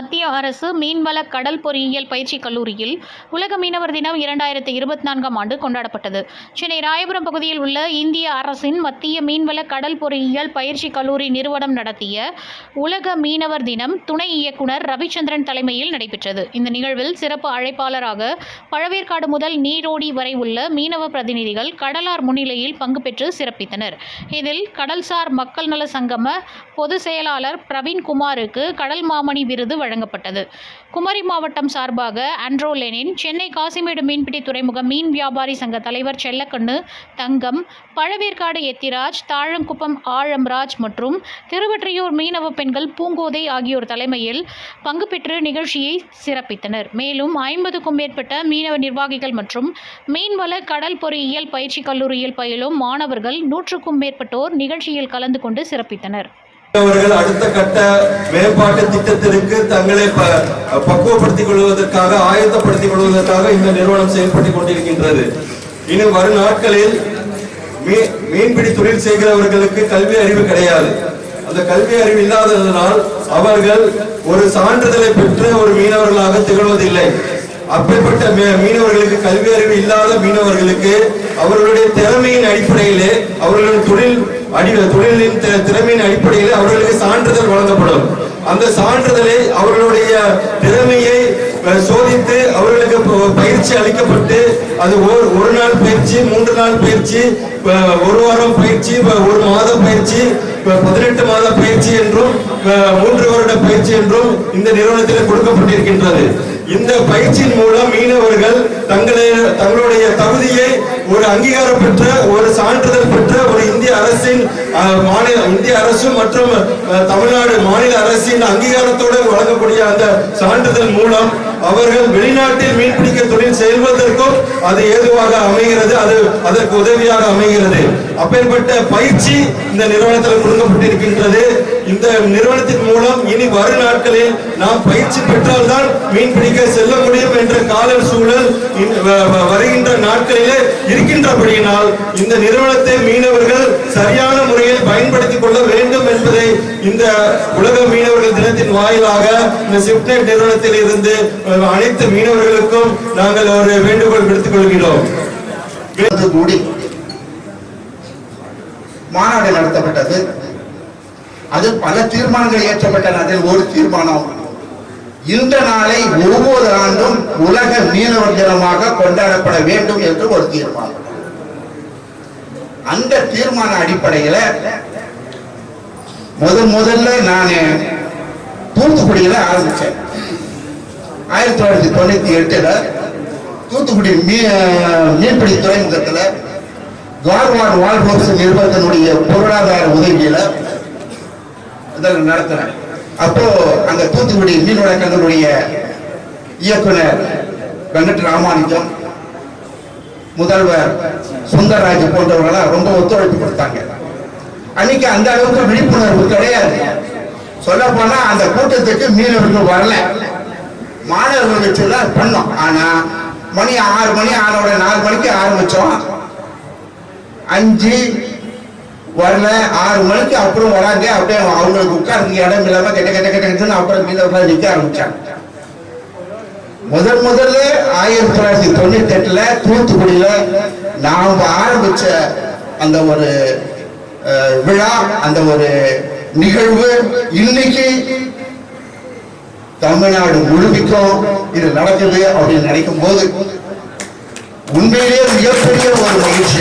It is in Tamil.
மத்திய அரசு மீன்வள கடல் பொறியியல் பயிற்சி கல்லூரியில் உலக மீனவர் தினம் இரண்டாயிரத்தி இருபத்தி நான்காம் ஆண்டு கொண்டாடப்பட்டது. சென்னை ராயபுரம் பகுதியில் உள்ள இந்திய அரசின் மத்திய மீன்வள கடல் பொறியியல் பயிற்சி கல்லூரி நிறுவனம் நடத்திய உலக மீனவர் தினம் துணை இயக்குனர் ரவிச்சந்திரன் தலைமையில் நடைபெற்றது. இந்த நிகழ்வில் சிறப்பு அழைப்பாளராக பழவேற்காடு முதல் நீரோடி வரை உள்ள மீனவ பிரதிநிதிகள் கடலார் முன்னிலையில் பங்கு பெற்று சிறப்பித்தனர். இதில் கடல்சார் மக்கள் நல சங்கம பொதுச் செயலாளர் பிரவீன்குமாருக்கு கடல் மாமணி விருது வழங்கப்பட்டது. குமரி மாவட்டம் சார்பாக ஆண்ட்ரோலெனின் சென்னை காசிமேடு மீன்பிடி துறைமுக மீன் வியாபாரி சங்க தலைவர் செல்லக்கண்ணு தங்கம் பழவேற்காடு எத்திராஜ் தாழங்குப்பம் ஆழம்ராஜ் மற்றும் திருவற்றியூர் மீனவ பெண்கள் பூங்கோதை ஆகியோர் தலைமையில் பங்கு பெற்று நிகழ்ச்சியை சிறப்பித்தனர். மேலும் ஐம்பதுக்கும் மேற்பட்ட மீனவ நிர்வாகிகள் மற்றும் மீன்வள கடல் பொறியியல் பயிற்சி கல்லூரியில் பயிலும் மாணவர்கள் நூற்றுக்கும் மேற்பட்டோர் நிகழ்ச்சியில் கலந்து கொண்டு சிறப்பித்தனர். அவர்கள் அடுத்த கட்ட மேம்பாட்டு திட்டத்திற்கு தங்களை ப- பக்குவப்படுத்திக் கொள்வதற்காக ஆயத்தப்படுத்திக் கொள்வதற்காக இந்த நிறுவனம் செயல்பட்டுக் கொண்டிருக்கின்றது. இன்னும் வரும் நாட்களில் மீன்பிடி தொழில் செய்கிறவர்களுக்கு கல்வி அறிவு கிடையாது. அந்த கல்வி அறிவு இல்லாததனால் அவர்கள் ஒரு சான்றிதழை பெற்று ஒரு மீனவர்களாக திகழ்வதில்லை. அப்படிப்பட்ட மீ- மீனவர்களுக்கு கல்வி அறிவு இல்லாத மீனவர்களுக்கு அவர்களுடைய திறமையின் அடிப்படையிலே அவர்களுடைய தொழில் அடி தொழிலின் திறமையின் அடிப்படையில் அவர்களுக்கு சான்றிதழ் வழங்கப்படும். அந்த சான்றிதழை அவர்களுடைய திறமையை சோதித்து அவர்களுக்கு பயிற்சி அளிக்கப்பட்டு அது ஒரு ஒரு நாள் பயிற்சி மூன்று நாள் பயிற்சி ஒரு வாரம் பயிற்சி ஒரு மாத பயிற்சி பதினெட்டு மாத பயிற்சி என்றும் அஹ், மூன்று வருட பயிற்சி என்றும் இந்த நிறுவனத்தில் கொடுக்கப்பட்டிருக்கின்றது. இந்த பயிற்சியின் மூலம் மீனவர்கள் தங்களை தங்களுடைய தகுதியை ஒரு அங்கீகாரம் பெற்ற ஒரு சான்றிதழ் பெற்ற ஒரு இந்திய அரசின் மாநில இந்திய அரசு மற்றும் தமிழ்நாடு மாநில அரசின் அங்கீகாரத்தோடு வழங்கக்கூடிய அந்த சான்றிதழ் மூலம் அவர்கள் வெளிநாட்டில் மீன்பிடிக்க தொழில் செல்வதற்கும் அது ஏதுவாக அமைகிறது அது அதற்கு உதவியாக அமைகிறது. அப்பேற்பட்ட பயிற்சி இந்த நிறுவனத்தில் கொடுக்கப்பட்டிருக்கின்றது. இந்த நிறுவனத்தின் மூலம் இனி வரும் நாட்களில் நாம் பயிற்சி பெற்றால்தான் மீன் பிடிக்க செல்ல முடியும் என்ற கால சூழல் வருகின்ற நாட்களிலே இருக்கின்றபடியினால் இந்த நிறுவனத்தை மீனவர்கள் சரியான முறையில் பயன்படுத்திக் கொள்ள வேண்டும் என்பதை இந்த உலக மீனவர்கள் தினத்தின் வாயிலாக இந்த சிப்நெட் நிறுவனத்தில் இருந்து அனைத்து மீனவர்களுக்கும் நாங்கள் ஒரு வேண்டுகோள் விடுத்துக் கொள்கிறோம். மாநாடு நடத்தப்பட்டது. அது பல தீர்மானங்கள் இயற்றப்பட்டன அதில் ஒரு தீர்மானம் இந்த நாளை ஒவ்வொரு ஆண்டும் உலக மீனவர் தினமாக கொண்டாடப்பட வேண்டும் என்று ஒரு தீர்மானம். அந்த தீர்மான அடிப்படையில முதல் முதல்ல நான் தூத்துக்குடியில ஆரம்பிச்சேன். ஆயிரத்தி தொள்ளாயிரத்தி தொண்ணூத்தி எட்டுல தூத்துக்குடி மீ மீன்பிடி துறைமுகத்துல கார்வான் வால்ரோஸ் நிறுவனத்தினுடைய பொருளாதார உதவியில இதில் நடத்தினேன் அப்போ அந்த தூத்துக்குடி மீன்வள கழகத்தினுடைய இயக்குனர் வெங்கட் ராமானுஜம் முதல்வர் சுந்தரராஜ் போன்றவர்களாம் ரொம்ப ஒத்துழைப்பு கொடுத்தாங்க. அன்னைக்கு அந்த அளவுக்கு விழிப்புணர்வு கிடையாது. சொல்ல போனா அந்த கூட்டத்துக்கு மீனவர்கள் வரல. மாணவர்கள் வச்சுதான் பண்ணோம். ஆனா மணி ஆறு மணி ஆனோட நாலு மணிக்கு ஆரம்பிச்சோம். அஞ்சு வரல ஆறு மணிக்கு அப்புறம் வராங்க. அப்படியே அவங்களுக்கு உட்கார்ந்து இடம் இல்லாம கெட்ட கெட்ட கெட்ட கெட்டன்னு அப்புறம் மீதப்பார நிற்க ஆரம்பிச்சாங்க. முதல் முதல்ல ஆயிரத்தி தொள்ளாயிரத்தி தொண்ணூத்தி எட்டுல தூத்துக்குடியில நாம் ஆரம்பிச்ச அந்த ஒரு விழா அந்த ஒரு நிகழ்வு இன்னைக்கு தமிழ்நாடு முழுமைக்கும் இது நடக்குது அப்படின்னு நினைக்கும் போது உண்மையிலேயே மிகப்பெரிய ஒரு மகிழ்ச்சி